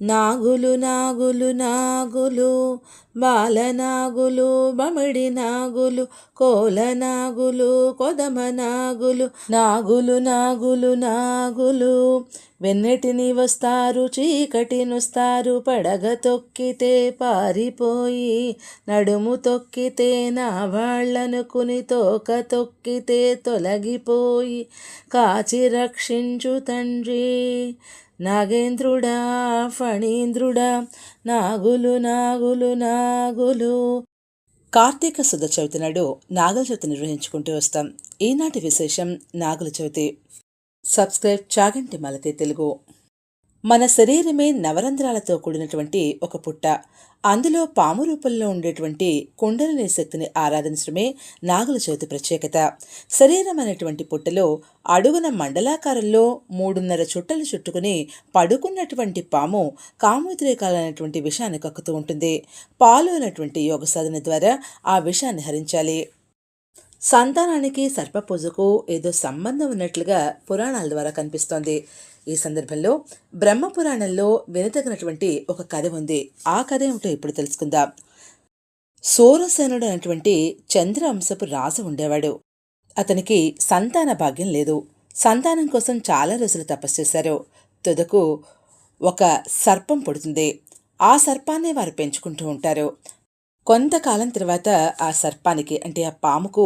నాగులు నాగులు నాగులు బాలనాగులు బమిడి నాగులు కోల నాగులు కొదమ నాగులు నాగులు నాగులు నాగులు వెన్నటిని వస్తారు చీకటినుస్తారు పడగ తొక్కితే పారిపోయి నడుము తొక్కితే నా వాళ్ళనుకుని తోక తొక్కితే తొలగిపోయి కాచి రక్షించు తండ్రి. నాగేంద్రుడా ఫణీంద్రుడా నాగులు నాగులు నాగులు. కార్తీక శుద్ధ చవితి నాడు నాగుల చవితి నిర్వహించుకుంటూ వస్తాం. ఈనాటి విశేషం నాగుల చవితి. సబ్స్క్రైబ్ చాగంటి మలతే తెలుగు. మన శరీరమే నవరంధ్రాలతో కూడినటువంటి ఒక పుట్ట. అందులో పాము రూపంలో ఉండేటువంటి కుండలిని శక్తిని ఆరాధించడమే నాగుల చవితి ప్రత్యేకత. శరీరం అనేటువంటి పుట్టలో అడుగున మండలాకారంలో మూడున్నర చుట్టలు చుట్టుకుని పడుకున్నటువంటి పాము కామోద్రేకాలనేటువంటి విషాన్ని కక్కుతూ ఉంటుంది. పాలు అనేటువంటి యోగ సాధన ద్వారా ఆ విషాన్ని హరించాలి. సంతానానికి సర్పపూజకు ఏదో సంబంధం ఉన్నట్లుగా పురాణాల ద్వారా కనిపిస్తోంది. ఈ సందర్భంలో బ్రహ్మపురాణంలో వినతగినటువంటి ఒక కథ ఉంది. ఆ కథ ఏమిటో ఇప్పుడు తెలుసుకుందాం. సూరసేనుడు అనేటువంటి చంద్రవంశపు రాజు ఉండేవాడు. అతనికి సంతాన భాగ్యం లేదు. సంతానం కోసం చాలా రోజులు తపస్సు చేశారు. తుదకు ఒక సర్పం పుడుతుంది. ఆ సర్పాన్ని వారు పెంచుకుంటూ ఉంటారు. కొంతకాలం తర్వాత ఆ సర్పానికి అంటే ఆ పాముకు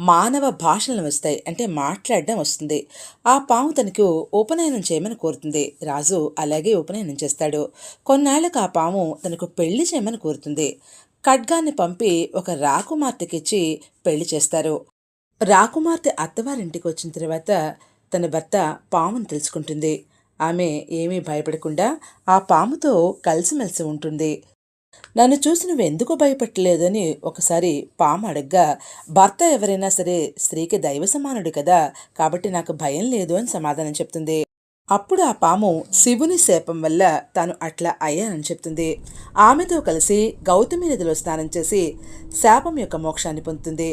మానవ భాషలు వస్తాయి అంటే మాట్లాడడం వస్తుంది. ఆ పాము తనకు ఉపనయనం చేయమని కోరుతుంది. రాజు అలాగే ఉపనయనం చేస్తాడు. కొన్నాళ్ళకు ఆ పాము తనకు పెళ్ళి చేయమని కోరుతుంది. ఖడ్గాన్ని పంపి ఒక రాకుమార్తెకిచ్చి పెళ్ళి చేస్తారు. రాకుమార్తె అత్తవారింటికి వచ్చిన తర్వాత తన భర్త పామును తెలుసుకుంటుంది. ఆమె ఏమీ భయపడకుండా ఆ పాముతో కలిసిమెలిసి ఉంటుంది. నన్ను చూసి నువ్వెందుకు భయపెట్టలేదని ఒకసారి పాము అడగ్గా భర్త ఎవరైనా సరే స్త్రీకి దైవ సమానుడు కదా కాబట్టి నాకు భయం లేదు అని సమాధానం చెప్తుంది. అప్పుడు ఆ పాము శివుని శాపం వల్ల తాను అట్లా అయ్యానని చెప్తుంది. ఆమెతో కలిసి గౌతమి నదిలో స్నానం చేసి శాపం యొక్క మోక్షాన్ని పొందుతుంది.